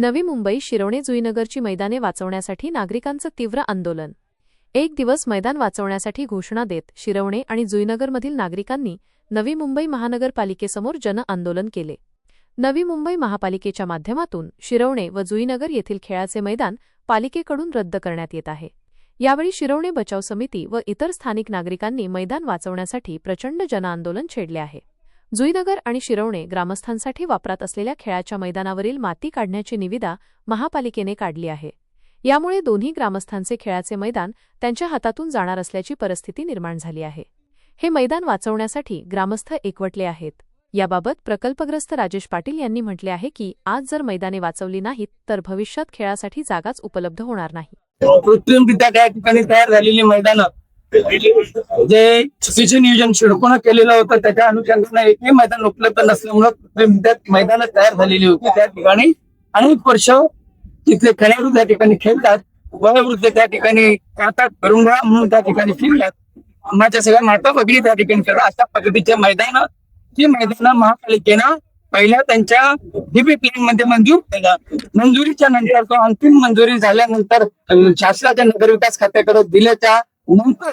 नवी मुंबई शिरोणे जुईनगरची मैदाने वाचवण्यासाठी नागरिकांचं तीव्र आंदोलन. एक दिवस मैदान वाचवण्यासाठी घोषणा देत शिरवणे आणि जुईनगरमधील नागरिकांनी नवी मुंबई महानगरपालिकेसमोर जनआंदोलन केले. नवी मुंबई महापालिकेच्या माध्यमातून शिरवणे व जुईनगर येथील खेळाचे मैदान पालिकेकडून रद्द करण्यात येत आहे. यावेळी शिरवणे बचाव समिती व इतर स्थानिक नागरिकांनी मैदान वाचवण्यासाठी प्रचंड जनआंदोलन छेडले आहे. जुईनगर आणि शिरवणे ग्रामस्थांसाठी वापरात असलेल्या खेळाच्या मैदानावरील माती काढण्याची निविदा महापालिकेने काढली आहे. यामुळे दोन्ही ग्रामस्थांचे खेळाचे मैदान त्यांच्या हातातून जाणार असल्याची परिस्थिती निर्माण झाली आहे. हे मैदान वाचवण्यासाठी ग्रामस्थ एकवटले आहेत. याबाबत प्रकल्पग्रस्त राजेश पाटील यांनी म्हटले आहे की आज जर मैदाने वाचवली नाहीत तर भविष्यात खेळासाठी जागाच उपलब्ध होणार नाही. कृत्रिमरित्या त्या ठिकाणी तयार झालेली मैदानं जे चुकीचे नियोजन शिडकोनं केलेलं होतं त्याच्या अनुषंगाने एकही मैदान उपलब्ध नसल्यामुळं त्यात मैदानं तयार झालेली होती. त्या ठिकाणी अनेक वर्ष तिथले खेळाडू त्या ठिकाणी खेळतात वयोवृद्ध त्या ठिकाणी खेळतात करुंगा म्हणून त्या ठिकाणी फिरतात. माझ्या सगळ्या माता वगैरे त्या ठिकाणी खेळतात अशा पद्धतीचे मैदान ती मैदान महापालिकेनं पहिल्या त्यांच्या डीपी प्लॅनमध्ये मंजूर केलं. मंजुरीच्या नंतर तो अंतिम मंजुरी झाल्यानंतर शासनाच्या नगरविकास खात्याकडे दिल्याच्या नंतर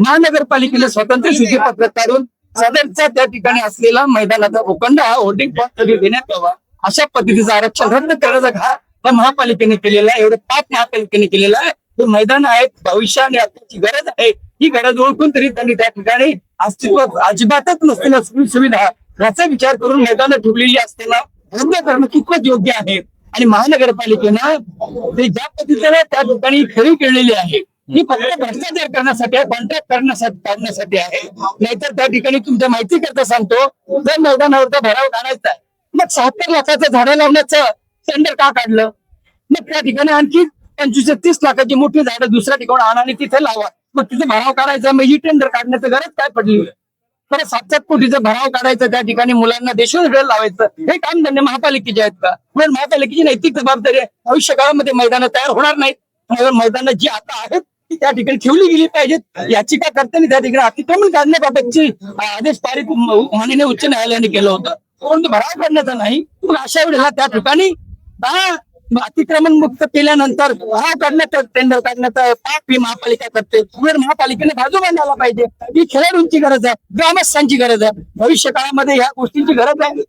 महानगरपालिकेला स्वतंत्र सूचीपत्रक काढून सदरचा त्या ठिकाणी असलेला मैदानाचा भूखंड हा होल्डिंग पॉईंट देण्यात यावा. अशा पद्धतीचं आरक्षण रद्द करण्याचा घा त्या महापालिकेने केलेला आहे. एवढं पाप महापालिकेने केलेला आहे. हे मैदान आहेत भविष्य आणि आताची गरज आहे. ही गरज ओळखून तरी त्यांनी त्या ठिकाणी अस्तित्व अजिबातच नसलेल्या सुविधा याचा विचार करून मैदानं ठेवलेली असताना रद्द करणं कितपत योग्य आहे? आणि महानगरपालिकेनं ते ज्या पद्धतीने त्या ठिकाणी खरी केलेली आहे ही फक्त भ्रष्टाचार करण्यासाठी आहे कॉन्ट्रॅक्ट करण्यासाठी काढण्यासाठी आहे. नाहीतर त्या ठिकाणी तुमच्या माहिती करता सांगतो जर मैदानावरचा भराव काढायचा मग शहात्तर लाखाचं झाडं लावण्याचं टेंडर का काढलं? मग त्या ठिकाणी आणखी पंचवीस तीस लाखाची मोठी झाडं दुसऱ्या ठिकाणी आणा आणि तिथे लावा. मग तिथे भराव काढायचा मग ही टेंडर काढण्याचं गरज काय पडली? तर सात सात कोटीचा भराव काढायचं त्या ठिकाणी मुलांना देशोधडे लावायचं. हे काम धंदे महापालिकेचे आहेत का? म्हणून महापालिकेची नैतिक जबाबदारी आहे? भविष्य काळामध्ये मैदानं तयार होणार नाहीत. मैदानं जी आता आहेत त्या ठिकाणी ठेवली गेली पाहिजेत याचिका करताना त्या ठिकाणी. अतिक्रमण काढण्याबाबतची आदेश पारित माननीय उच्च न्यायालयाने केलं होतं. परंतु भराव काढण्याचा नाही. मग अशा वेळेला त्या ठिकाणी अतिक्रमण मुक्त केल्यानंतर भराव काढण्याचं टेंडर काढण्याचं पाप ही महापालिका करते. महापालिकेने बाजू बांधायला पाहिजे. ही खेळाडूंची गरज आहे ग्रामस्थांची गरज आहे. भविष्य काळामध्ये ह्या गोष्टींची गरज आहे.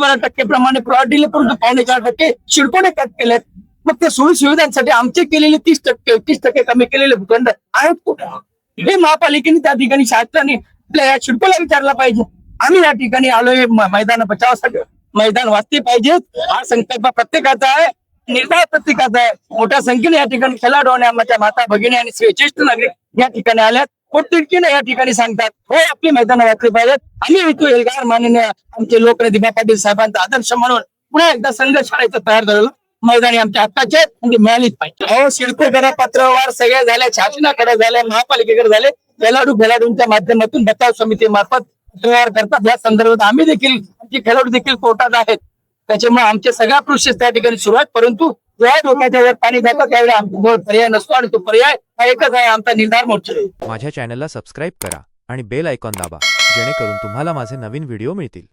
बारा टक्के प्रमाणे प्रॉडीले परंतु पावणे चार टक्के शिडकोने कट केलेत. मग त्या सोयी सुविधांसाठी आमचे केलेले तीस टक्के तीस टक्के कमी केलेले भूखंड आहेत कुठं? हे महापालिकेने त्या ठिकाणी शासनाने आपल्या या शिडकोला विचारला पाहिजे. आम्ही या ठिकाणी आलोय मैदान बचावासाठी. मैदान वाचते पाहिजेत हा संकल्प प्रत्येकाचा आहे. निर्धार प्रत्येकाचा आहे. मोठ्या संख्येने या ठिकाणी खेळाडू आणि आमच्या माता भगिनी आणि श्रेष्ठ नागरिक या ठिकाणी आल्यात. पोटतिडकीने या ठिकाणी सांगतात हो आपली मैदान वाचली पाहिजेत. आम्ही हेतू एल्गार माननीय आमचे लोकनेते पाटील साहेबांचा आदर्श म्हणून पुन्हा एकदा संघर्ष करायचं तयार झालेलं मैदानी आमच्या हक्काचे आहेत. आणि मिळालीच पाहिजे. हो शिडको करा पत्रव्यवहार सगळ्या झाल्या शासनाकडे झाल्या महापालिकेकडे झाले. खेळाडू खेळाडूंच्या माध्यमातून बचाव समिती मार्फत व्यवहार करतात. या संदर्भात आम्ही देखील आमचे खेळाडू देखील कोर्टात आहेत. त्याच्यामुळे आमच्या सगळ्या प्रोसेस त्या ठिकाणी सुरू आहेत. परंतु जेव्हा डोक्याच्या वर पाणी जातं त्यावेळी आमचा पर्याय नसतो आणि तो पर्याय हा एकच आहे आमचा निर्धार मोर्चा. माझ्या चॅनलला सबस्क्राईब करा आणि बेल आयकॉन दाबा जेणेकरून तुम्हाला माझे नवीन व्हिडिओ मिळतील.